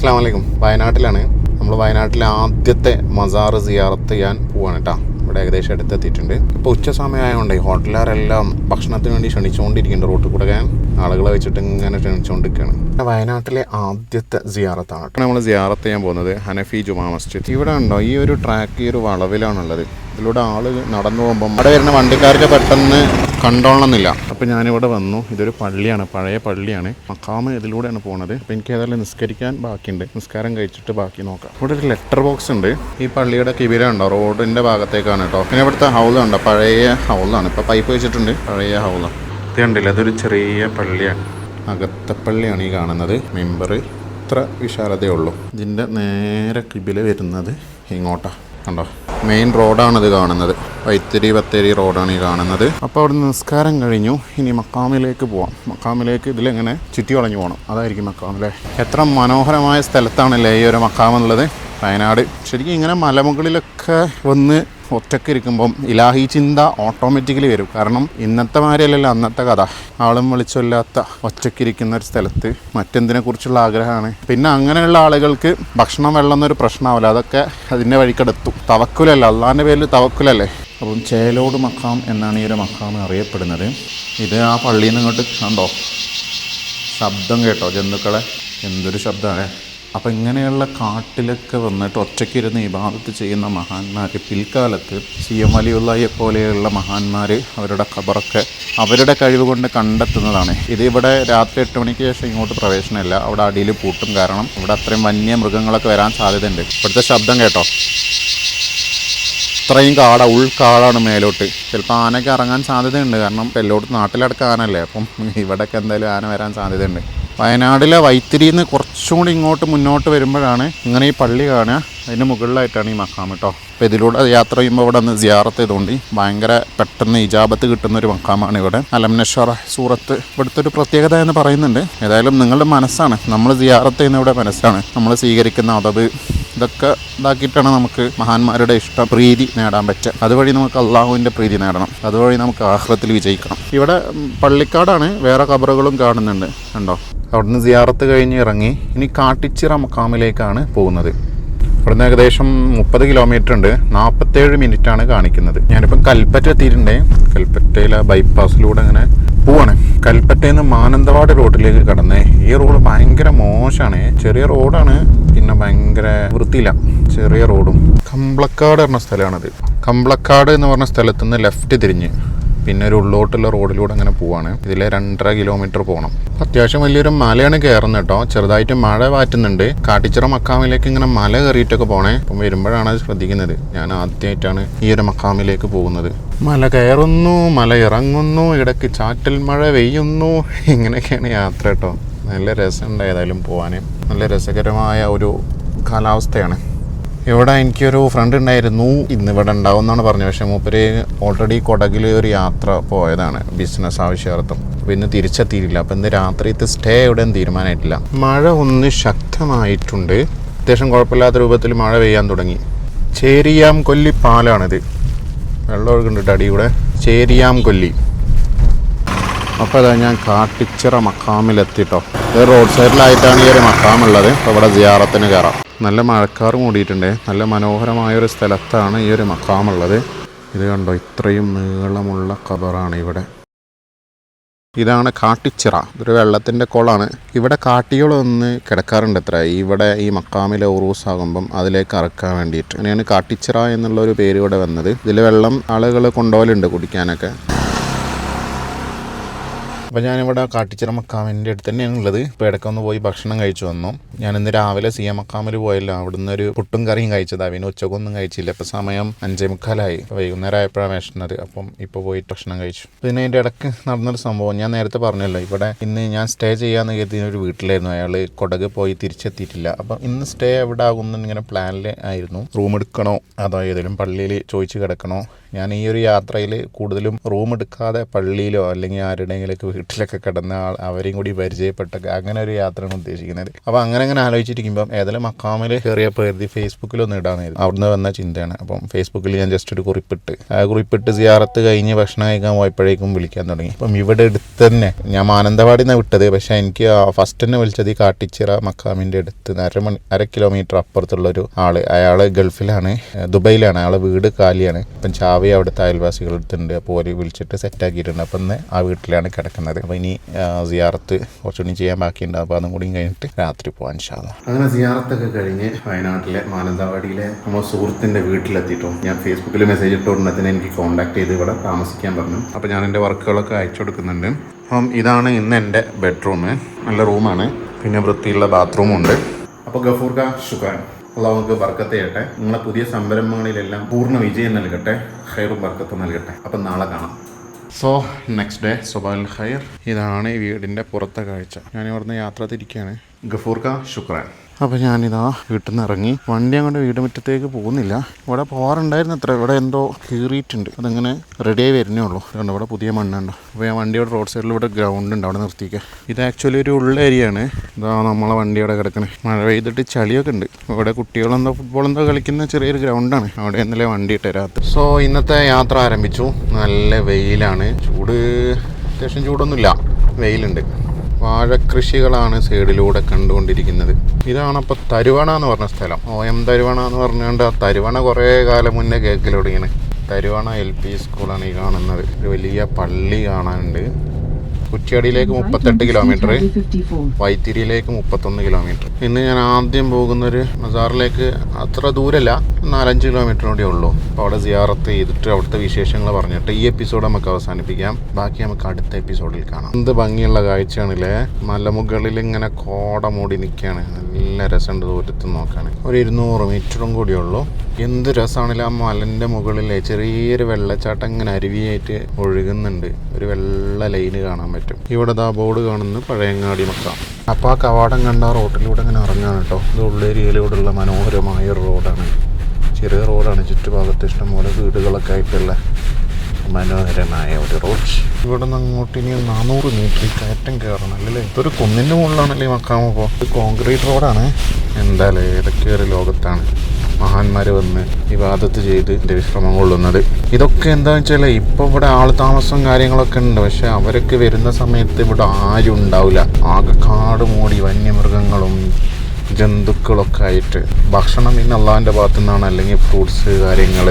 അസ്സാം വലൈക്കും വയനാട്ടിലാണ്. നമ്മൾ വയനാട്ടിലെ ആദ്യത്തെ മസാർ സിയാറത്ത് ചെയ്യാൻ പോവാണ് കേട്ടോ ഇവിടെ ഏകദേശം അടുത്തെത്തിയിട്ടുണ്ട്. ഇപ്പോൾ ഉച്ച സമയമായതുകൊണ്ട് ഹോട്ടലുകാരെല്ലാം ഭക്ഷണത്തിന് വേണ്ടി ക്ഷണിച്ചുകൊണ്ടിരിക്കുന്നുണ്ട് റോട്ടിൽ കൂടെ ആളുകളെ വെച്ചിട്ട് ഇങ്ങനെ ക്ഷണിച്ചുകൊണ്ടിരിക്കുകയാണ് വയനാട്ടിലെ ആദ്യത്തെ സിയാറത്താണ് നമ്മൾ സിയാറത്ത് ചെയ്യാൻ പോകുന്നത് ഹനഫി ജുമാ മസ്ജിദ്. ഇവിടെ ഉണ്ടോ? ഈ ഒരു ട്രാക്ക് ഈ ഒരു വളവിലാണുള്ളത്. ഇതിലൂടെ ആൾ നടന്നു പോകുമ്പോൾ അവിടെ വരുന്ന വണ്ടിക്കാർക്ക് പെട്ടെന്ന് കണ്ടോളണമെന്നില്ല. അപ്പം ഞാനിവിടെ വന്നു. ഇതൊരു പള്ളിയാണ് പഴയ പള്ളിയാണ്. മക്കാമ് ഇതിലൂടെയാണ് പോണത്. അപ്പോൾ എനിക്ക് ഏതായാലും നിസ്കരിക്കാൻ ബാക്കിയുണ്ട്. നിസ്കാരം കഴിച്ചിട്ട് ബാക്കി നോക്കാം. ഇവിടെ ഒരു ലെറ്റർ ബോക്സ് ഉണ്ട്. ഈ പള്ളിയുടെ കിബിര ഉണ്ടോ റോഡിന്റെ ഭാഗത്തേക്കാണ് കേട്ടോ. പിന്നെ ഇവിടുത്തെ ഹൗലുണ്ടോ പഴയ ഹൗലാണ് ഇപ്പോൾ പൈപ്പ് വെച്ചിട്ടുണ്ട്. പഴയ ഹൗലാണ് ഇത് അതൊരു ചെറിയ പള്ളിയാണ്. അകത്തെ പള്ളിയാണ് ഈ കാണുന്നത്. മെമ്പർ ഇത്ര വിശാലതയുള്ളൂ ഇതിന്റെ നേരെ കിബിൽ വരുന്നത് ഇങ്ങോട്ടാ. കണ്ടോ? മെയിൻ റോഡാണിത് കാണുന്നത്. വൈത്തിരി ബത്തേരി റോഡാണ് ഈ കാണുന്നത്. അപ്പോൾ അവിടെ നിസ്കാരം കഴിഞ്ഞു. ഇനി മക്കാമിലേക്ക് പോവാം. മക്കാമിലേക്ക് ഇതിലിങ്ങനെ ചുറ്റി വളഞ്ഞു പോകണം അതായിരിക്കും മക്കാമിലെ എത്ര മനോഹരമായ സ്ഥലത്താണല്ലേ ഈ ഒരു മക്കാം എന്നുള്ളത് വയനാട്. ശരിക്കും ഇങ്ങനെ മലമുകളിലൊക്കെ വന്ന് ഒറ്റയ്ക്ക് ഇരിക്കുമ്പം ഇലാഹി ചിന്ത ഓട്ടോമാറ്റിക്കലി വരും. കാരണം ഇന്നത്തെ മാരിയല്ലല്ലോ അന്നത്തെ കഥ. ആളും വിളിച്ചൊല്ലാത്ത ഒറ്റക്കിരിക്കുന്ന ഒരു സ്ഥലത്ത് മറ്റെന്തിനെ കുറിച്ചുള്ള ആഗ്രഹമാണ്. പിന്നെ അങ്ങനെയുള്ള ആളുകൾക്ക് ഭക്ഷണം വെള്ളം എന്നൊരു പ്രശ്നമാവില്ല അതൊക്കെ അതിന്റെ വഴിക്കെടുത്തും. തവക്കുലല്ല അള്ളാന്റെ പേരിൽ തവക്കുലല്ലേ? അപ്പം ചേലോട് മക്കാം എന്നാണ് ഈ ഒരു മക്കാം അറിയപ്പെടുന്നത്. ഇത് ആ പള്ളിയിൽ നിന്ന് ഇങ്ങോട്ട് കണ്ടോ? ശബ്ദം കേട്ടോ ജന്തുക്കളെ. എന്തൊരു ശബ്ദമാണ് അപ്പം ഇങ്ങനെയുള്ള കാട്ടിലൊക്കെ വന്നിട്ട് ഒറ്റയ്ക്കിരുന്ന് ഇബാദത്ത് ചെയ്യുന്ന മഹാന്മാർ പിൽക്കാലത്ത് സി എം അലിയുള്ളയെ പോലെയുള്ള മഹാന്മാർ അവരുടെ ഖബറൊക്കെ അവരുടെ കഴിവ് കൊണ്ട് കണ്ടെത്തുന്നതാണ്. ഇതിവിടെ രാത്രി എട്ട് മണിക്ക് ശേഷം ഇങ്ങോട്ട് പ്രവേശനമില്ല. അവിടെ അടിയിൽ പൂട്ടും കാരണം ഇവിടെ അത്രയും വന്യ മൃഗങ്ങളൊക്കെ വരാൻ സാധ്യതയുണ്ട്. ഇവിടുത്തെ ശബ്ദം കേട്ടോ. ഇത്രയും കാട ഉൾക്കാടാണ് മേലോട്ട്. ചിലപ്പോൾ ആനയ്ക്ക് ഇറങ്ങാൻ സാധ്യതയുണ്ട്. കാരണം എല്ലോട്ട് നാട്ടിലടക്കം ആനല്ലേ അപ്പം ഇവിടെയൊക്കെ എന്തായാലും ആന വരാൻ സാധ്യതയുണ്ട്. വയനാട്ടിലെ വൈത്തിരിയിൽ നിന്ന് കുറച്ചും കൂടി ഇങ്ങോട്ട് മുന്നോട്ട് വരുമ്പോഴാണ് ഇങ്ങനെ ഈ പള്ളി കാണുക. അതിന്റെ മുകളിലായിട്ടാണ് ഈ മക്കാം കേട്ടോ. അപ്പോൾ ഇതിലൂടെ യാത്ര ചെയ്യുമ്പോൾ ഇവിടെ ഒന്ന് സിയാറത്ത് ചെയ്തുകൊണ്ട് ഭയങ്കര പെട്ടെന്ന് ഇജാബത്ത് കിട്ടുന്ന ഒരു മക്കാമാണ് ഇവിടെ അലംനഷറ സൂറത്ത് ഇവിടുത്തെ ഒരു പ്രത്യേകത എന്ന് പറയുന്നുണ്ട്. ഏതായാലും നിങ്ങളുടെ മനസ്സാണ്. നമ്മൾ സിയാറത്ത് ചെയ്യുന്ന ഇവിടെ മനസ്സാണ്. നമ്മൾ സ്വീകരിക്കുന്ന അതവ് ഇതൊക്കെ ഇതാക്കിയിട്ടാണ് നമുക്ക് മഹാന്മാരുടെ ഇഷ്ട പ്രീതി നേടാൻ പറ്റുക. അതുവഴി നമുക്ക് അള്ളാഹുവിന്റെ പ്രീതി നേടണം. അതുവഴി നമുക്ക് ആഹ്ലത്തിൽ വിജയിക്കണം. ഇവിടെ പള്ളിക്കാടാണ് വേറെ കബറുകളും കാണുന്നുണ്ട്. കണ്ടോ? അവിടുന്ന് സിയാറത്ത് കഴിഞ്ഞ് ഇറങ്ങി ഇനി കാട്ടിച്ചിറ മക്കാമിലേക്കാണ് പോകുന്നത്. ഇവിടുന്ന് ഏകദേശം മുപ്പത് കിലോമീറ്റർ ഉണ്ട്. നാൽപ്പത്തേഴ് മിനിറ്റാണ് കാണിക്കുന്നത്. ഞാനിപ്പം കൽപ്പറ്റ എത്തിയിട്ടുണ്ട്. കൽപ്പറ്റയിലെ ബൈപ്പാസിലൂടെ അങ്ങനെ പോവാണ്. കൽപ്പറ്റയിൽ നിന്ന് മാനന്തവാടി റോഡിലേക്ക് കടന്നേ ഈ റോഡ് ഭയങ്കര മോശമാണ് ചെറിയ റോഡാണ് പിന്നെ ഭയങ്കര വൃത്തിയില്ല. ചെറിയ റോഡും കമ്പ്ലക്കാട് പറഞ്ഞ സ്ഥലമാണത്. കമ്പ്ലക്കാട് എന്ന് പറഞ്ഞ സ്ഥലത്ത് നിന്ന് ലെഫ്റ്റ് തിരിഞ്ഞ്. പിന്നെ ഒരു ഉള്ളോട്ടുള്ള റോഡിലൂടെ അങ്ങനെ പോവാണ്. ഇതിലെ രണ്ടര കിലോമീറ്റർ പോകണം അത്യാവശ്യം വലിയൊരു മലയാണ് കയറുന്നത് കേട്ടോ. ചെറുതായിട്ട് മഴ വാറ്റുന്നുണ്ട്. കാട്ടിച്ചിറ മക്കാമിലേക്ക് ഇങ്ങനെ മല കയറിയിട്ടൊക്കെ പോണേ. അപ്പം വരുമ്പോഴാണ് അത് ശ്രദ്ധിക്കുന്നത്. ഞാൻ ആദ്യമായിട്ടാണ് ഈ ഒരു മക്കാമിലേക്ക് പോകുന്നത്. മല കയറുന്നു മല ഇറങ്ങുന്നു ഇടയ്ക്ക് ചാറ്റൽ മഴ പെയ്യുന്നു. ഇങ്ങനെയൊക്കെയാണ് യാത്ര കേട്ടോ. നല്ല രസമുണ്ട് ഏതായാലും പോകാൻ നല്ല രസകരമായ ഒരു കാലാവസ്ഥയാണ്. ഇവിടെ എനിക്കൊരു ഫ്രണ്ട് ഉണ്ടായിരുന്നു ഇന്ന് ഇവിടെ ഉണ്ടാവും എന്നാണ് പറഞ്ഞത്. പക്ഷേ മൂപ്പര് ഓൾറെഡി കൊടകിൽ ഒരു യാത്ര പോയതാണ് ബിസിനസ് ആവശ്യാർത്ഥം. പിന്നെ തിരിച്ചെത്തിയിട്ടില്ല. അപ്പോൾ ഇന്ന് രാത്രിയത്തെ സ്റ്റേ എവിടെയും തീരുമാനമായിട്ടില്ല മഴ ഒന്ന് ശക്തമായിട്ടുണ്ട്. അത്യാവശ്യം കുഴപ്പമില്ലാത്ത രൂപത്തിൽ മഴ പെയ്യാൻ തുടങ്ങി. ചേരിയാം കൊല്ലി പാലാണിത്. വെള്ളം ഒഴുകുന്നുണ്ട് അടിയൂടെ ചേരിയാം കൊല്ലി. അപ്പോൾ അതാ ഞാൻ കാട്ടിച്ചിറ മക്കാമിലെത്തിട്ടോ ഇത് റോഡ് സൈഡിലായിട്ടാണ് ഈ ഒരു മക്കാമുള്ളത് അപ്പോൾ ഇവിടെ ജിയാറത്തിന് കയറാം നല്ല മഴക്കാറ് കൂടിയിട്ടുണ്ട് നല്ല മനോഹരമായ ഒരു സ്ഥലത്താണ് ഈ ഒരു മക്കാമുള്ളത് ഇത് കണ്ടോ ഇത്രയും നീളമുള്ള കബറാണ് ഇവിടെ. ഇതാണ് കാട്ടിച്ചിറ. ഇതൊരു വെള്ളത്തിന്റെ കുളമാണ് ഇവിടെ കാട്ടികളൊന്ന് കിടക്കാറുണ്ട് എത്ര ഇവിടെ ഈ മക്കാമിലെ ഉറൂസ് ആകുമ്പം അതിലേക്ക് ഇറക്കാൻ വേണ്ടിയിട്ട്. അങ്ങനെയാണ് കാട്ടിച്ചിറ എന്നുള്ള ഒരു പേര് ഇവിടെ വന്നത്. ഇതിൽ വെള്ളം ആളുകൾ കൊണ്ടുപോകലുണ്ട് കുടിക്കാനൊക്കെ. അപ്പോൾ ഞാനിവിടെ കാട്ടിച്ചിറ മക്കാമിന്റെ അടുത്ത് തന്നെയാണ് ഉള്ളത്. ഇപ്പോൾ ഇടയ്ക്കൊന്ന് പോയി ഭക്ഷണം കഴിച്ചു വന്നു. ഞാൻ ഇന്ന് രാവിലെ സി എം മക്കാമിൽ പോയല്ലോ. അവിടുന്ന് ഒരു പുട്ടും കറിയും കഴിച്ചത്. പിന്നെ ഉച്ചക്കൊന്നും കഴിച്ചില്ല. ഇപ്പോൾ സമയം അഞ്ചേ മുക്കാലായി. വൈകുന്നേരം ആയപ്പോഴാണ് വിഷണത് അപ്പം ഇപ്പോൾ പോയിട്ട് ഭക്ഷണം കഴിച്ചു. പിന്നെ അതിന്റെ ഇടയ്ക്ക് നടന്നൊരു സംഭവം ഞാൻ നേരത്തെ പറഞ്ഞല്ലോ. ഇവിടെ ഇന്ന് ഞാൻ സ്റ്റേ ചെയ്യാമെന്ന് കരുതിയ ഒരു വീട്ടിലായിരുന്നു. അയാൾ കൊടക് പോയി തിരിച്ചെത്തിയിട്ടില്ല. അപ്പം ഇന്ന് സ്റ്റേ എവിടെ ആകുന്നു ഇങ്ങനെ പ്ലാനിൽ ആയിരുന്നു. റൂം എടുക്കണോ? അതോ ഏതെങ്കിലും പള്ളിയിൽ ചോദിച്ച് കിടക്കണോ? ഞാൻ ഈ ഒരു യാത്രയിൽ കൂടുതലും റൂം എടുക്കാതെ പള്ളിയിലോ അല്ലെങ്കിൽ ആരുടെയെങ്കിലൊക്കെ വീട്ടിലൊക്കെ കിടന്ന ആൾ അവരെയും കൂടി പരിചയപ്പെട്ട അങ്ങനെ ഒരു യാത്രയാണ് ഉദ്ദേശിക്കുന്നത്. അപ്പോൾ അങ്ങനെ അങ്ങനെ ആലോചിച്ചിരിക്കുമ്പോൾ ഏതായാലും മക്കാമിൽ കയറിയപ്പോൾ കരുതി ഫേസ്ബുക്കിലൊന്നും കരുതി. അവിടുന്ന് വന്ന ചിന്തയാണ്. അപ്പം ഫേസ്ബുക്കിൽ ഞാൻ ജസ്റ്റ് ഒരു കുറിപ്പിട്ട്. ആ കുറിപ്പിട്ട് സിയാറത്ത് കഴിഞ്ഞ് ഭക്ഷണം കഴിക്കാൻ പോയപ്പോഴേക്കും വിളിക്കാൻ തുടങ്ങി. അപ്പം ഇവിടെ അടുത്ത് തന്നെ ഞാൻ മാനന്തവാടി നിന്ന് വിട്ടത്. പക്ഷേ എനിക്ക് ഫസ്റ്റ് തന്നെ വിളിച്ചത് ഈ കാട്ടിച്ചിറ മക്കാമിന്റെ അടുത്ത് അരമണി അര കിലോമീറ്റർ അപ്പുറത്തുള്ള ഒരു ആൾ. അയാൾ ഗൾഫിലാണ് ദുബൈയിലാണ്. അയാളെ വീട് കാലിയാണ്. ഇപ്പം ചാവി അവിടുത്തെ അയൽവാസികളുടെ അടുത്തുണ്ട്. അപ്പോൾ ഒരു വിളിച്ചിട്ട് സെറ്റാക്കിയിട്ടുണ്ട് അപ്പം ഇന്ന് ആ വീട്ടിലാണ് കിടക്കുന്നത്. അപ്പോൾ ഇനി സിയാറത്ത് കുറച്ചുകൂടി ചെയ്യാൻ ബാക്കിയുണ്ട്. അപ്പോൾ അതും കൂടി കഴിഞ്ഞിട്ട് രാത്രി പോകാൻ ഷാദ അങ്ങനെ സിയാറത്തൊക്കെ കഴിഞ്ഞ് വയനാട്ടിലെ മാനന്തവാടിയിലെ നമ്മുടെ സുഹൃത്തിന്റെ വീട്ടിലെത്തിയിട്ടും ഞാൻ ഫേസ്ബുക്കിൽ മെസ്സേജ് ഇട്ട ഉടനെ എനിക്ക് കോൺടാക്ട് ചെയ്ത് ഇവിടെ താമസിക്കാൻ പറഞ്ഞു. അപ്പോൾ ഞാൻ എന്റെ വർക്കുകളൊക്കെ അയച്ചു കൊടുക്കുന്നുണ്ട്. അപ്പം ഇതാണ് ഇന്ന് എന്റെ ബെഡ്റൂം നല്ല റൂമാണ് പിന്നെ വൃത്തിയുള്ള ബാത്റൂമുണ്ട് അപ്പോൾ ഗഫൂർക്ക ശുക്രാൻ. അള്ളാഹു നമുക്ക് ചെയ്യട്ടെ. നിങ്ങളെ പുതിയ സംരംഭങ്ങളിലെല്ലാം പൂർണ വിജയം നൽകട്ടെ. ഹൈറും വർക്കത്തും നൽകട്ടെ. അപ്പം നാളെ കാണാം. സോ നെക്സ്റ്റ് ഡേ സുബാൽ ഖൈർ. ഇതാണ് ഈ വീടിന്റെ പുറത്തെ കാഴ്ച. ഞാൻ ഇവിടുന്ന് യാത്ര തിരിക്കുകയാണ് ഗഫൂർക്ക ശുക്രാൻ. അപ്പോൾ ഞാനിതാ വീട്ടിൽ നിന്ന് ഇറങ്ങി വണ്ടി അങ്ങോട്ട് വീട് മുറ്റത്തേക്ക് പോകുന്നില്ല. ഇവിടെ പോകാറുണ്ടായിരുന്നു അത്ര. ഇവിടെ എന്തോ കീറിയിട്ടുണ്ട്. അതങ്ങനെ റെഡിയായി വരുന്നേ ഉള്ളൂ. അതുകൊണ്ട് ഇവിടെ പുതിയ മണ്ണുണ്ട് അപ്പോൾ ഞാൻ വണ്ടിയുടെ റോഡ് സൈഡിൽ ഇവിടെ ഗ്രൗണ്ട് ഉണ്ട്. അവിടെ നിർത്തിക്കുക ഇത് ആക്ച്വലി ഒരു ഉള്ള ഏരിയ ആണ്. ഇതാ നമ്മളെ വണ്ടി അവിടെ കിടക്കുന്നത് മഴ പെയ്തിട്ട് ചളിയൊക്കെ ഉണ്ട്. ഇവിടെ കുട്ടികളെന്തോ ഫുട്ബോൾ എന്തോ കളിക്കുന്ന ചെറിയൊരു ഗ്രൗണ്ടാണ് അവിടെ ഇന്നലെ വണ്ടി ഇട്ടേ രാത്രി. സോ ഇന്നത്തെ യാത്ര ആരംഭിച്ചു. നല്ല വെയിലാണ്. ചൂട് അത്യാവശ്യം ചൂടൊന്നുമില്ല. വെയിലുണ്ട്. വാഴക്കൃഷികളാണ് സൈഡിലൂടെ കണ്ടുകൊണ്ടിരിക്കുന്നത്. ഇതാണ് അപ്പോൾ തരുവണ എന്ന് പറഞ്ഞ സ്ഥലം. ഓ എം തരുവണ എന്ന് പറഞ്ഞുകൊണ്ട് ആ തരുവണ കുറേ കാലം മുന്നേ കേൾക്കൽ തരുവണ എൽ പി സ്കൂളാണ് ഈ കാണുന്നത്. ഒരു വലിയ പള്ളി കാണാനുണ്ട്. കുറ്റ്യാടിയിലേക്ക് മുപ്പത്തെട്ട് കിലോമീറ്റർ വൈത്തിരിയിലേക്ക് മുപ്പത്തൊന്ന് കിലോമീറ്റർ ഇന്ന് ഞാൻ ആദ്യം പോകുന്നൊരു മസാറിലേക്ക് അത്ര ദൂരല്ല നാലഞ്ച് കിലോമീറ്റർ കൂടെ ഉള്ളൂ. അപ്പോൾ അവിടെ സിയാറത്ത് ചെയ്തിട്ട് അവിടുത്തെ വിശേഷങ്ങൾ പറഞ്ഞിട്ട് ഈ എപ്പിസോഡ് നമുക്ക് അവസാനിപ്പിക്കാം. ബാക്കി നമുക്ക് അടുത്ത എപ്പിസോഡിൽ കാണാം. എന്ത് ഭംഗിയുള്ള കാഴ്ചയാണല്ലേ? മലമുകളിൽ ഇങ്ങനെ കോട മൂടി നിൽക്കുകയാണ് നല്ല രസമുണ്ട് ദൂരത്ത് നോക്കാൻ. ഒരു ഇരുന്നൂറ് മീറ്ററും കൂടി ഉള്ളൂ. എന്ത് രസമാണല്ലോ? ആ മലന്റെ മുകളിലെ ചെറിയൊരു വെള്ളച്ചാട്ടം ഇങ്ങനെ അരുവിയായിട്ട് ഒഴുകുന്നുണ്ട്. ഒരു വെള്ള ലൈന് കാണാൻ പറ്റും. ഇവിടെ ആ ബോർഡ് കാണുന്ന പഴയങ്ങാടി മക്ക. അപ്പോൾ ആ കവാടം കണ്ട റോട്ടിലൂടെ ഇങ്ങനെ ഇറങ്ങാണ് കേട്ടോ. ഇത് ഉള്ളേരിയയിലൂടെയുള്ള മനോഹരമായ ഒരു റോഡാണ്. ചെറിയ റോഡാണ് ചുറ്റുഭാഗത്ത് ഇഷ്ടംപോലെ വീടുകളൊക്കെ ആയിട്ടുള്ള മനോഹരമായ ഒരു റോഡ്. ഇവിടെ നിന്ന് അങ്ങോട്ട് ഇനി നാനൂറ് മീറ്റർ കയറ്റം കയറണം അല്ലേ ഇതൊരു കുന്നിന്റെ മുകളിലാണല്ലേ മക്കാമ ഇത് കോൺക്രീറ്റ് റോഡാണ്. എന്തായാലും ഏതൊക്കെ ഒരു ലോകത്താണ്. മഹാന്മാർ വന്ന് വിവാദത്ത് ചെയ്ത് എന്റെ വിശ്രമം കൊള്ളുന്നത്. ഇതൊക്കെ എന്താണെന്ന് വെച്ചാൽ ഇപ്പോൾ ഇവിടെ ആൾ താമസം കാര്യങ്ങളൊക്കെ ഉണ്ട്. പക്ഷെ അവരൊക്കെ വരുന്ന സമയത്ത് ഇവിടെ ആരും ഉണ്ടാവില്ല. ആകെ കാട് മൂടി വന്യമൃഗങ്ങളും ജന്തുക്കളൊക്കെ ആയിട്ട്. ഭക്ഷണം ഇന്ന് അള്ളാഹിന്റെ ഭാഗത്തു നിന്നാണ് അല്ലെങ്കിൽ ഫ്രൂട്ട്സ് കാര്യങ്ങൾ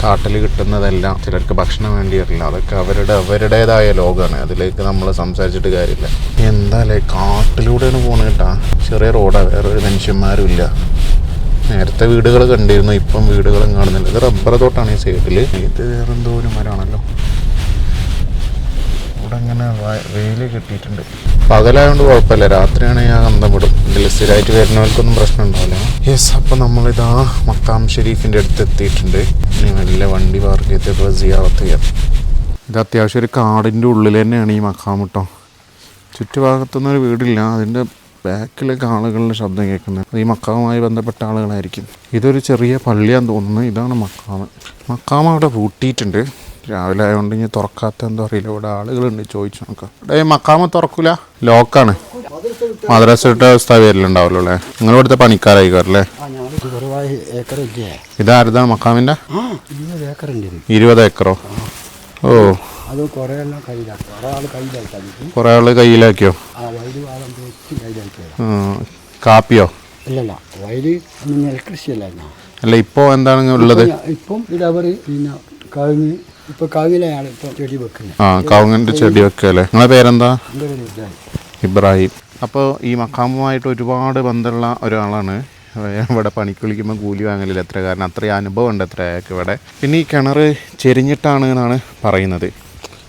കാട്ടിൽ കിട്ടുന്നതെല്ലാം ചിലർക്ക് ഭക്ഷണം വേണ്ടി വരില്ല. അതൊക്കെ അവരുടെ അവരുടേതായ ലോകമാണ് അതിലേക്ക് നമ്മൾ സംസാരിച്ചിട്ട് കാര്യമില്ല. എന്തായാലേ കാട്ടിലൂടെയാണ് കേട്ടാ. ചെറിയ റോഡാണ് വേറൊരു മനുഷ്യന്മാരും ഇല്ല. നേരത്തെ വീടുകൾ കണ്ടിരുന്നു ഇപ്പം വീടുകളും കാണുന്നില്ല. ഇത് റബ്ബർ തോട്ടാണ് ഈ സൈഡിൽ ഇത് വേറെ എന്തോ ഒരു മരമാണല്ലോ. ഇവിടെ അങ്ങനെ വെയിൽ കിട്ടിയിട്ടുണ്ട്. പകലായതുകൊണ്ട് കുഴപ്പമില്ല. രാത്രിയാണെങ്കിൽ ഞാൻ അന്തം വിടും ഇതിൽ സ്ഥിരമായിട്ട് വരുന്നവർക്കൊന്നും പ്രശ്നം ഉണ്ടാവില്ല. യെസ് അപ്പം നമ്മളിതാ മക്കാം ഷെരീഫിന്റെ അടുത്ത് എത്തിയിട്ടുണ്ട്. ഇനി നല്ല വണ്ടി പാർക്ക് ചെയ്ത് സിയാറത്ത് ചെയ്യാം. ഇത് അത്യാവശ്യം ഒരു കാടിന്റെ ഉള്ളിൽ തന്നെയാണ് ഈ മക്കാം കേട്ടോ. ചുറ്റുഭാഗത്തൊന്നും ഒരു വീടില്ല. അതിന്റെ ബാക്കിലൊക്കെ ആളുകളുടെ ശബ്ദം കേൾക്കുന്നത്. ഈ മക്കാവുമായി ബന്ധപ്പെട്ട ആളുകളായിരിക്കും. ഇതൊരു ചെറിയ പള്ളിയാന്ന് തോന്നുന്നു. ഇതാണ് മക്കാമ്. മക്കാമ അവിടെ പൂട്ടിയിട്ടുണ്ട്. രാവിലെ ആയതുകൊണ്ട് ഇനി തുറക്കാത്ത എന്തോ അറിയില്ല. ഇവിടെ ആളുകളുണ്ട് ചോദിച്ചു നോക്കാം. ഇവിടെ മക്കാമ തുറക്കൂല. ലോക്കാണ്. മദ്രസയുടെ അവസ്ഥ വരലുണ്ടാവല്ലോ അല്ലേ? നിങ്ങൾ ഇവിടുത്തെ കുറവായി ഏക്കറില്ലേ? ഇതാരതാണ് മക്കാമിന്റെ ഇരുപത് ഏക്കറോ? ഓ. അത് കുറേ എല്ലാം കയ്യിലാക്കി. കുറേ ആൾ കയ്യിലാക്കി കുറേ ആൾ കയ്യിലാക്കിയോ? ആ വയൽ വാളം തേച്ച് കയ്യിലാക്കിയത്. കാപ്പിയോ? ഇല്ലല്ല വയൽ അന്ന് നെൽകൃഷിയല്ലായിരുന്നോ? അല്ല ഇപ്പോൾ എന്താണ് ഉള്ളത്? ഇപ്പം ഇതവർ പിന്നെ കവിങ്ങ് ഇപ്പൊ കവിലാണ് ഇപ്പൊ ചെടി വെക്കുന്നത് ആ കവുങ്ങന്റെ ചെടി വെക്കല്ലേ നിങ്ങളെ പേരെന്താ? ഇബ്രാഹിം. അപ്പോൾ ഈ മക്കാമുമായിട്ട് ഒരുപാട് ബന്ധമുള്ള ഒരാളാണ്. ഇവിടെ പണിക്ക് വിളിക്കുമ്പോൾ കൂലി വാങ്ങലില്ല. എത്ര കാരണം അത്രയും അനുഭവം ഉണ്ട് എത്ര അയാൾക്ക് ഇവിടെ. പിന്നെ ഈ കിണർ ചെരിഞ്ഞിട്ടാണ് എന്നാണ് പറയുന്നത്.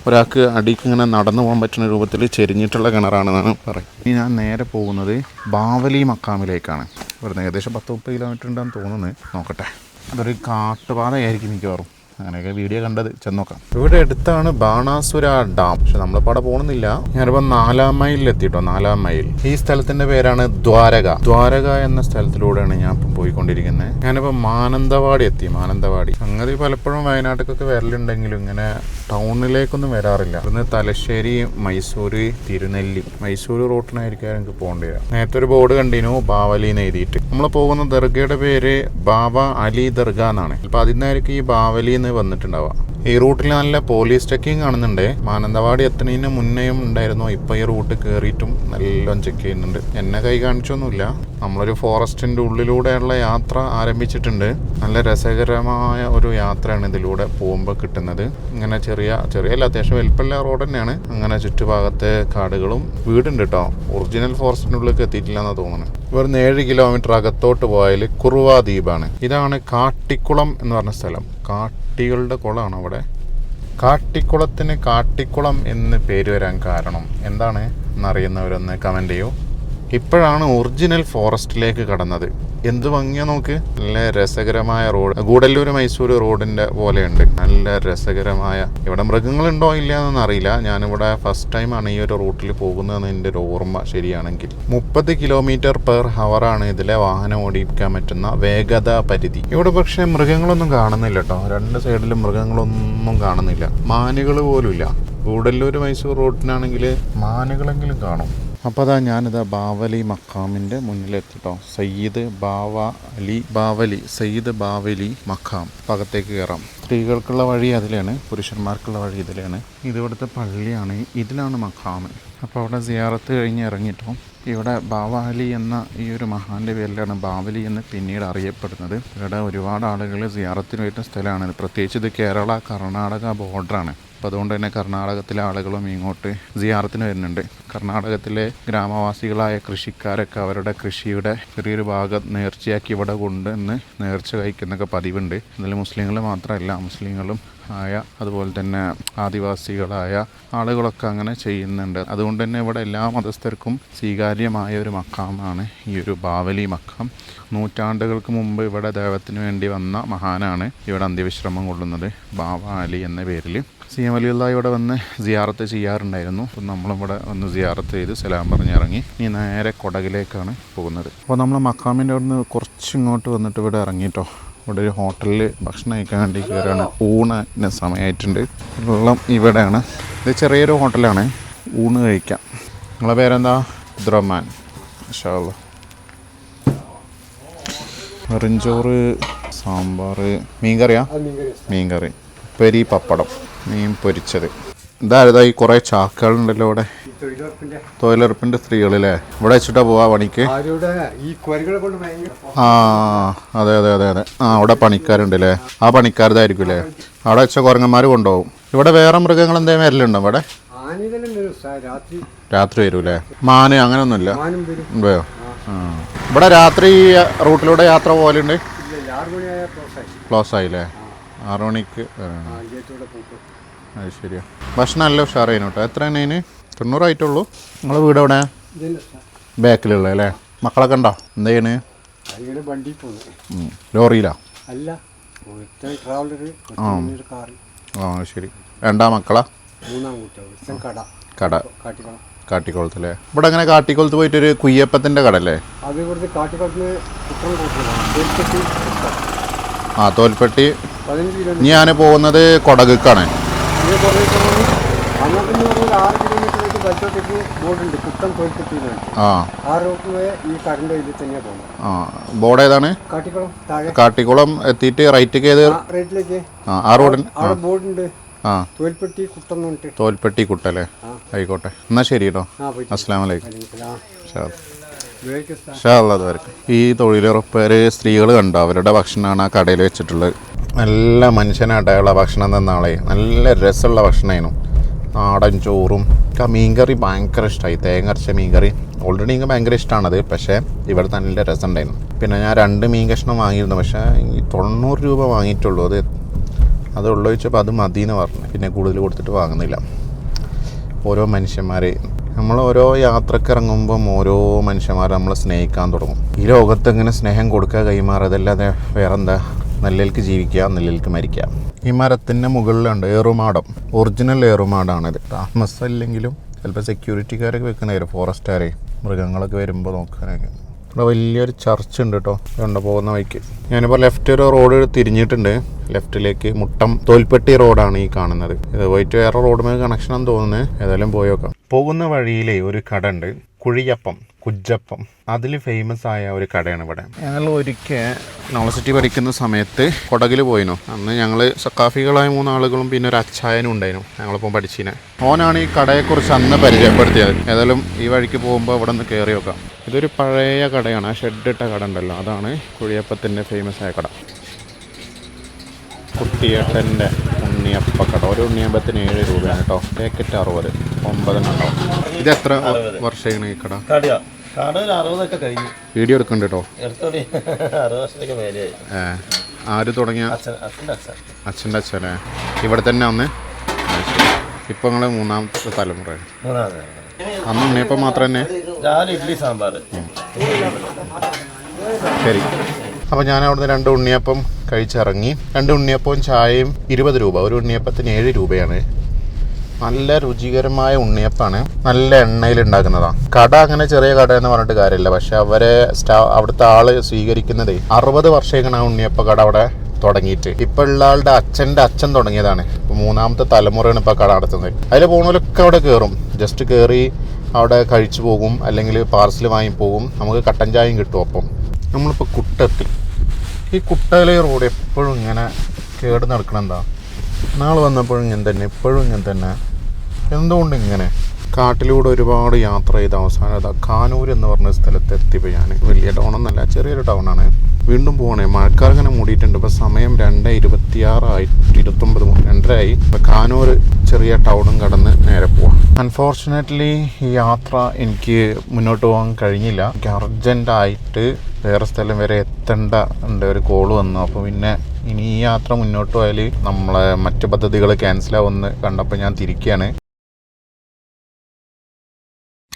ഒരാൾക്ക് അടിക്ക് ഇങ്ങനെ നടന്നു പോകാൻ പറ്റുന്ന രൂപത്തിൽ ചെരിഞ്ഞിട്ടുള്ള കിണറാണെന്നാണ് പറയുന്നത്. ഇനി ഞാൻ നേരെ പോകുന്നത് ബാവലി മക്കാമിലേക്കാണ്. ഇവിടുന്ന് ഏകദേശം പത്ത് മുപ്പത് കിലോമീറ്റർ ഉണ്ടെന്ന് തോന്നുന്നത് നോക്കട്ടെ. അതൊരു കാട്ടുപാതയായിരിക്കും മിക്കവാറും. അങ്ങനെയൊക്കെ വീഡിയോ കണ്ടത്. ചെന്നോക്കാം ഇവിടെ അടുത്താണ് ബാണാസുര ഡാം. പക്ഷെ നമ്മളിപ്പോൾ അവിടെ പോകണമെന്നില്ല ഞാനിപ്പോൾ നാലാം മൈലിൽ എത്തിയിട്ടോ? നാലാം മൈൽ. ഈ സ്ഥലത്തിന്റെ പേരാണ് ദ്വാരക. ദ്വാരക എന്ന സ്ഥലത്തിലൂടെയാണ് ഞാൻ ഇപ്പം പോയിക്കൊണ്ടിരിക്കുന്നത്. ഞാനിപ്പോൾ മാനന്തവാടി എത്തി. മാനന്തവാടി. സംഗതി പലപ്പോഴും വയനാട്ടിലൊക്കെ വരലുണ്ടെങ്കിലും ഇങ്ങനെ ടൗണിലേക്കൊന്നും വരാറില്ല. ഇവിടുന്ന് തലശ്ശേരി മൈസൂര് തിരുനെല്ലി മൈസൂർ റൂട്ടിനായിരിക്കും എനിക്ക് പോകേണ്ടി വരാം നേരത്തെ ഒരു ബോർഡ് കണ്ടിനു ബാവലി എന്ന് എഴുതിയിട്ട്. നമ്മൾ പോകുന്ന ദർഗയുടെ പേര് ബാബ അലി ദർഗ എന്നാണ്. അപ്പൊ അതിന്നായിരിക്കും ഈ ബാവലി എന്ന് വന്നിട്ടുണ്ടാവുക. ഈ റൂട്ടിൽ നല്ല പോലീസ് ചെക്കിങ് കാണുന്നുണ്ട്. മാനന്തവാടി എത്തുന്നതിന് മുന്നേയും ഉണ്ടായിരുന്നു. ഇപ്പൊ ഈ റൂട്ട് കയറിയിട്ടും നല്ലോണം ചെക്ക് ചെയ്യുന്നുണ്ട്. എന്നെ കൈ കാണിച്ചൊന്നുമില്ല. നമ്മളൊരു ഫോറസ്റ്റിന്റെ ഉള്ളിലൂടെയുള്ള യാത്ര ആരംഭിച്ചിട്ടുണ്ട്. നല്ല രസകരമായ ഒരു യാത്രയാണ് ഇതിലൂടെ പോകുമ്പോൾ കിട്ടുന്നത്. ഇങ്ങനെ ചെറിയ ചെറിയ അല്ല അത്യാവശ്യം വലിപ്പമില്ല റോഡ് തന്നെയാണ്. അങ്ങനെ ചുറ്റുഭാഗത്തെ കാടുകളും വീടുണ്ട് കേട്ടോ ഒറിജിനൽ ഫോറസ്റ്റിന്റെ ഉള്ളിലേക്ക് എത്തിയിട്ടില്ല എന്നാണ് തോന്നുന്നത്. വെറും ഏഴ് കിലോമീറ്റർ അകത്തോട്ട് പോയാൽ കുറുവ ദ്വീപാണ് ഇതാണ് കാട്ടിക്കുളം എന്ന് പറഞ്ഞ സ്ഥലം. കാട്ടികളുടെ കുളമാണ് അവിടെ. കാട്ടിക്കുളത്തിന് കാട്ടിക്കുളം എന്ന് പേര് വരാൻ കാരണം എന്താണ്? എന്നറിയുന്നവരൊന്ന് കമന്റ് ചെയ്യൂ. ഇപ്പോഴാണ് ഒറിജിനൽ ഫോറസ്റ്റിലേക്ക് കടന്നത്. എന്ത് ഭംഗിയാ നോക്ക്. നല്ല രസകരമായ റോഡ്. ഗൂഡല്ലൂർ മൈസൂർ റോഡിന്റെ പോലെയുണ്ട്. നല്ല രസകരമായ. ഇവിടെ മൃഗങ്ങൾ ഉണ്ടോ ഇല്ല എന്നൊന്നും അറിയില്ല. ഞാനിവിടെ ഫസ്റ്റ് ടൈമാണ് ഈ ഒരു റൂട്ടിൽ പോകുന്നതെന്ന് എന്റെ ഒരു ഓർമ്മ ശരിയാണെങ്കിൽ. മുപ്പത് കിലോമീറ്റർ പെർ ഹവറാണ് ഇതിലെ വാഹനം ഓടിക്കാൻ പറ്റുന്ന വേഗത പരിധി. ഇവിടെ പക്ഷേ മൃഗങ്ങളൊന്നും കാണുന്നില്ല കേട്ടോ രണ്ട് സൈഡിലും മൃഗങ്ങളൊന്നും കാണുന്നില്ല. മാനുകൾ പോലും ഇല്ല ഗൂഡല്ലൂർ മൈസൂർ റൂട്ടിനാണെങ്കിൽ മാനുകളെങ്കിലും കാണും. അപ്പോൾ അതാ ഞാനിതാ ബാവലി മക്കാമിന്റെ മുന്നിലെത്തിട്ടോ. സയ്യിദ് ബാവ അലി ബാവലി സയ്യിദ് ബാവലി മഖാം പകത്തേക്ക് കയറാം. സ്ത്രീകൾക്കുള്ള വഴി അതിലാണ് പുരുഷന്മാർക്കുള്ള വഴി ഇതിലാണ്. ഇതിവിടുത്തെ പള്ളിയാണ് ഇതിലാണ് മക്കാമ് അപ്പോൾ അവിടെ സിയാറത്ത് കഴിഞ്ഞ് ഇറങ്ങിയിട്ടും. ഇവിടെ ബാവാലി എന്ന ഈ ഒരു മഹാന്റെ പേരിലാണ് ബാവലി എന്ന് പിന്നീട് അറിയപ്പെടുന്നത്. ഇവിടെ ഒരുപാട് ആളുകൾ സിയാറത്തിന് വരുന്ന സ്ഥലമാണ്. പ്രത്യേകിച്ച് ഇത് കേരള കർണാടക ബോർഡറാണ്. അപ്പോൾ അതുകൊണ്ട് തന്നെ കർണാടകത്തിലെ ആളുകളും ഇങ്ങോട്ട് സിയാറത്തിന് വരുന്നുണ്ട്. കർണാടകത്തിലെ ഗ്രാമവാസികളായ കൃഷിക്കാരൊക്കെ അവരുടെ കൃഷിയുടെ ചെറിയൊരു ഭാഗം നേർച്ചയാക്കി ഇവിടെ കൊണ്ടുവന്ന് നേർച്ച കഴിക്കുന്നൊക്കെ പതിവുണ്ട്. അതിൽ മുസ്ലിങ്ങൾ മാത്രമല്ല മുസ്ലിങ്ങളും ആയ അതുപോലെ തന്നെ ആദിവാസികളായ ആളുകളൊക്കെ അങ്ങനെ ചെയ്യുന്നുണ്ട്. അതുകൊണ്ട് തന്നെ ഇവിടെ എല്ലാ മതസ്ഥർക്കും സ്വീകാര്യമായ ഒരു മക്കാമാണ് ഈ ഒരു ബാവലി മക്കാം നൂറ്റാണ്ടുകൾക്ക് മുമ്പ് ഇവിടെ ദൈവത്തിന് വേണ്ടി വന്ന മഹാനാണ് ഇവിടെ അന്ത്യവിശ്രമം കൊള്ളുന്നത് ബാവ അലി എന്ന പേരിൽ സി എം അലിയുള്ള ഇവിടെ വന്ന് സിയാറത്ത് ചെയ്യാറുണ്ടായിരുന്നു. അപ്പം നമ്മളിവിടെ വന്ന് സിയാറത്ത് ചെയ്ത് സലാം പറഞ്ഞിറങ്ങി ഇനി നേരെ കൊടകിലേക്കാണ് പോകുന്നത്. അപ്പോൾ നമ്മൾ മക്കാമിന്റെ അവിടെ നിന്ന് കുറച്ചിങ്ങോട്ട് വന്നിട്ട് ഇവിടെ ഇറങ്ങിയിട്ടോ ഇവിടെ ഒരു ഹോട്ടലിൽ ഭക്ഷണം കഴിക്കാൻ വേണ്ടി കയറുകയാണ് ഊണിന് സമയമായിട്ടുണ്ട്. വെള്ളം ഇവിടെയാണ്. ഇത് ചെറിയൊരു ഹോട്ടലാണ്. ഊണ് കഴിക്കാം. നിങ്ങളെ പേരെന്താ? ദ്രമാൻ ഷാള വെറിഞ്ചോറ് സാമ്പാർ മീൻകറിയാ? അത് മീൻകറി. മീൻകറി. പെരി പപ്പടം. മീൻ പൊരിച്ചത്. ഇതാരതാ ഈ കുറേ ചാക്കുകളുണ്ടല്ലോ ഇവിടെ. തൊഴിലുറപ്പിന്റെ തൊഴിലുറപ്പിന്റെ സ്ത്രീകളില്ലേ? ഇവിടെ വെച്ചിട്ടാ പോവാ പണിക്ക്. ആ അതെ അതെ അതെ അതെ. ആ അവിടെ പണിക്കാരുണ്ട് അല്ലേ ആ പണിക്കാരതായിരിക്കും അല്ലേ അവിടെ വെച്ച കുരങ്ങന്മാർ കൊണ്ടുപോകും. ഇവിടെ വേറെ മൃഗങ്ങൾ എന്തെങ്കിലും വരലുണ്ടോ ഇവിടെ? രാത്രി വരൂലേ മാന് അങ്ങനെയൊന്നുമില്ല ഉണ്ടോ ആ. ഇവിടെ രാത്രി റൂട്ടിലൂടെ യാത്ര പോലുണ്ട് ക്ലോസ് ആയില്ലേ ആറു മണിക്ക് അത് ശരിയാ. ഭക്ഷണം നല്ല ഉഷാറായിന് കേട്ടോ എത്ര അതിന്? തൊണ്ണൂറായിട്ടുള്ളൂ നിങ്ങളെ വീട് എവിടെ? ബാക്കിലുള്ള അല്ലേ? മക്കളൊക്കെ ഉണ്ടോ? എന്തെയാണ് ചെയ്യണ്? വണ്ടി. ലോറിയിലാ? അല്ല ആ. ശരി. രണ്ടാം മക്കളാ? കട. കട. കാട്ടിക്കുളത്തല്ലേ ഇവിടെ അങ്ങനെ കാട്ടിക്കുളത്ത് പോയിട്ട് ഒരു കുയ്യപ്പത്തിന്റെ കട അല്ലേ? ആ തോൽപ്പെട്ടി. ഞാൻ പോകുന്നത് കൊടകുക്കാണ്. കുറേ പറഞ്ഞാൽ ആറ് ബോർഡുണ്ട് കുട്ടം ആ. ഈ കടന്റെ ഇതിൽ തന്നെയാണ് പോകുന്നത് ആ. ബോർഡ് ഏതാണ്? കാട്ടിക്കുളം താഴെ കാട്ടിക്കുളം എത്തിയിട്ട് റൈറ്റ് ഏത്? റേറ്റിലേക്ക് ആ റോഡിന് അവിടെ ബോർഡുണ്ട് ആ. തോൽപ്പെട്ടി കുട്ടം തോൽപ്പെട്ടി കുട്ടല്ലേ ആയിക്കോട്ടെ. എന്നാ ശരി കേട്ടോ അസ്സാം വലൈക്കും ഷാ ഈ തൊഴിലുറപ്പേര് സ്ത്രീകൾ കണ്ടോ? അവരുടെ ഭക്ഷണമാണ് ആ കടയിൽ വെച്ചിട്ടുള്ളത്. നല്ല മനുഷ്യനായിട്ടുള്ള ഭക്ഷണം തന്ന ആളെ. നല്ല രസമുള്ള ഭക്ഷണമായിരുന്നു നാടൻ ചോറും മീൻകറി ഭയങ്കര ഇഷ്ടമായി തേങ്ങ മീൻകറി. ഓൾറെഡി എനിക്ക് ഭയങ്കര ഇഷ്ടമാണത് പക്ഷേ ഇവിടെ നല്ല രസം ഉണ്ടായിരുന്നു പിന്നെ ഞാൻ രണ്ട് മീൻ കഷ്ണം വാങ്ങിയിരുന്നു പക്ഷേ ഈ തൊണ്ണൂറ് രൂപ വാങ്ങിയിട്ടുള്ളൂ. അത് അത് ഉള്ളു ചോദിച്ചപ്പോൾ അത് മതി എന്ന് പറഞ്ഞു. പിന്നെ കൂടുതൽ കൊടുത്തിട്ട് വാങ്ങുന്നില്ല. ഓരോ മനുഷ്യന്മാർ നമ്മൾ ഓരോ യാത്രയ്ക്ക് ഇറങ്ങുമ്പം ഓരോ മനുഷ്യന്മാരെ നമ്മൾ സ്നേഹിക്കാൻ തുടങ്ങും. ഈ ലോകത്ത് എങ്ങനെ സ്നേഹം കൊടുക്കുക കൈമാറുക അതല്ലാതെ വേറെന്താ? നെല്ലിൽക്ക് ജീവിക്കുക നെല്ലിൽക്ക് മരിക്കുക. ഈ മരത്തിന്റെ മുകളിലുണ്ട് ഏറുമാടം. ഒറിജിനൽ ഏറുമാടാണിത് താമസമില്ലെങ്കിലും ചിലപ്പോൾ സെക്യൂരിറ്റിക്കാരൊക്കെ വെക്കണേ ഫോറസ്റ്റുകാരെ മൃഗങ്ങളൊക്കെ വരുമ്പോൾ നോക്കാനൊക്കെ ഇവിടെ വലിയൊരു ചർച്ച് ഉണ്ട് കേട്ടോ കണ്ട പോകുന്ന വഴിക്ക്. ഞാനിപ്പോൾ ലെഫ്റ്റ് ഒരു റോഡ് തിരിഞ്ഞിട്ടുണ്ട്. ലെഫ്റ്റിലേക്ക് മുട്ടം തോൽപ്പെട്ടി റോഡാണ് ഈ കാണുന്നത്. ഇത് പോയിട്ട് വേറെ റോഡുമായി കണക്ഷനാണെന്ന് തോന്നുന്നത് ഏതായാലും പോയി നോക്കാം. പോകുന്ന വഴിയിലെ ഒരു കട ഉണ്ട്. കുഴിയപ്പം. കുജ്ജപ്പം അതിൽ ഫേമസ് ആയ ഒരു കടയാണ് ഇവിടെ. ഞങ്ങൾ ഒരിക്കൽ നോളസിറ്റി പഠിക്കുന്ന സമയത്ത് കൊടകിൽ പോയിനു. അന്ന് ഞങ്ങൾ സക്കാഫികളായ മൂന്നാളുകളും പിന്നെ ഒരു അച്ചായനും ഉണ്ടായിരുന്നു ഞങ്ങളിപ്പം പഠിച്ചിനെ. ഓനാണ് ഈ കടയെക്കുറിച്ച് അന്ന് പരിചയപ്പെടുത്തിയത്. ഏതായാലും ഈ വഴിക്ക് പോകുമ്പോൾ അവിടെ നിന്ന് കയറി നോക്കാം. ഇതൊരു പഴയ കടയാണ്. ആ ഷെഡ് ഇട്ട കട ഉണ്ടല്ലോ. അതാണ് കുഴിയപ്പത്തിന്റെ ഫേമസ് ആയ കട. കുട്ടിയേട്ടന്റെ ഉണ്ണിയപ്പക്കട ഒരു ഉണ്ണിയപ്പത്തിന് ഏഴ് രൂപയാണ് കേട്ടോ. പാക്കറ്റ് അറുപത്. ഒമ്പതെണ്ണം ഇത് എത്ര വർഷമാണ് ഈ കട? കട ഒരു അറുപതൊക്കെ കഴിഞ്ഞു. വീഡിയോ എടുക്കുന്നുണ്ട് കേട്ടോ അറുപത് വർഷത്തേക്ക് മേലെയായി. ആര് തുടങ്ങിയ? അച്ഛൻ അച്ഛന്റെ അച്ഛൻ. അച്ഛന്റെ അച്ഛനെ. ഇവിടെ തന്നെ അന്ന്? ഇപ്പം നിങ്ങൾ മൂന്നാമത്തെ തലമുറ. അന്ന് ഉണ്ണിയപ്പം മാത്രം തന്നെ? രാവിലെ ഇഡ്ഡലി സാമ്പാർ. ശരി. അപ്പോൾ ഞാൻ അവിടുന്ന് രണ്ട് ഉണ്ണിയപ്പം കഴിച്ചിറങ്ങി. രണ്ട് ഉണ്ണിയപ്പവും ചായയും ഇരുപത് രൂപ. ഒരു ഉണ്ണിയപ്പത്തിന് ഏഴ് രൂപയാണ്. നല്ല രുചികരമായ ഉണ്ണിയപ്പാണ് നല്ല എണ്ണയിൽ ഉണ്ടാക്കുന്നതാണ് കട അങ്ങനെ ചെറിയ കട എന്ന് പറഞ്ഞിട്ട് കാര്യമില്ല. പക്ഷെ അവരെ സ്റ്റാ അവിടുത്തെ ആൾ സ്വീകരിക്കുന്നത് അറുപത് വർഷമാണ് ആ ഉണ്ണിയപ്പ കട അവിടെ തുടങ്ങിയിട്ട്. ഇപ്പൊ ഉള്ള ആളുടെ അച്ഛന്റെ അച്ഛൻ തുടങ്ങിയതാണ്. മൂന്നാമത്തെ തലമുറയാണ് ഇപ്പൊ കട നടത്തുന്നത്. അതിൽ പോകുന്നവരൊക്കെ അവിടെ കയറും. ജസ്റ്റ് കയറി അവിടെ കഴിച്ചു പോകും. അല്ലെങ്കിൽ പാർസൽ വാങ്ങി പോകും. നമുക്ക് കട്ടൻ ചായയും കിട്ടും അപ്പം. നമ്മളിപ്പോൾ കുട്ടത്തിൽ ഈ കുട്ടയിലെ റോഡ് എപ്പോഴും ഇങ്ങനെ കേട് നടക്കണം എന്താ? നാൾ വന്നപ്പോഴും ഇങ്ങനെ തന്നെ. ഇപ്പോഴും ഇങ്ങനെ തന്നെ. എന്തുകൊണ്ട് ഇങ്ങനെ? കാട്ടിലൂടെ ഒരുപാട് യാത്ര ചെയ്ത് അവസാനം അതാ കാനൂർ എന്ന് പറഞ്ഞ സ്ഥലത്ത് ഞാൻ വലിയ ടൗൺ ഒന്നല്ല ചെറിയൊരു ടൗണാണ്. വീണ്ടും പോകണേ മഴക്കാർ ഇങ്ങനെ മൂടിയിട്ടുണ്ട്. ഇപ്പോൾ സമയം രണ്ട് ഇരുപത്തിയാറായി ഇരുപത്തൊമ്പത് രണ്ടരയായി. ഇപ്പോൾ കാനൂർ ചെറിയ ടൗണും കടന്ന് നേരെ പോവാം അൺഫോർച്ചുനേറ്റ്ലി ഈ യാത്ര എനിക്ക് മുന്നോട്ട് പോകാൻ കഴിഞ്ഞില്ല. എനിക്ക് അർജന്റായിട്ട് വേറെ സ്ഥലം വരെ എത്തേണ്ട ഉണ്ട് ഒരു കോൾ വന്നു. അപ്പോൾ പിന്നെ ഇനി ഈ യാത്ര മുന്നോട്ട് പോയാൽ നമ്മളെ മറ്റു പദ്ധതികൾ ക്യാൻസലാവുമെന്ന് കണ്ടപ്പോൾ ഞാൻ തിരിക്കുകയാണ്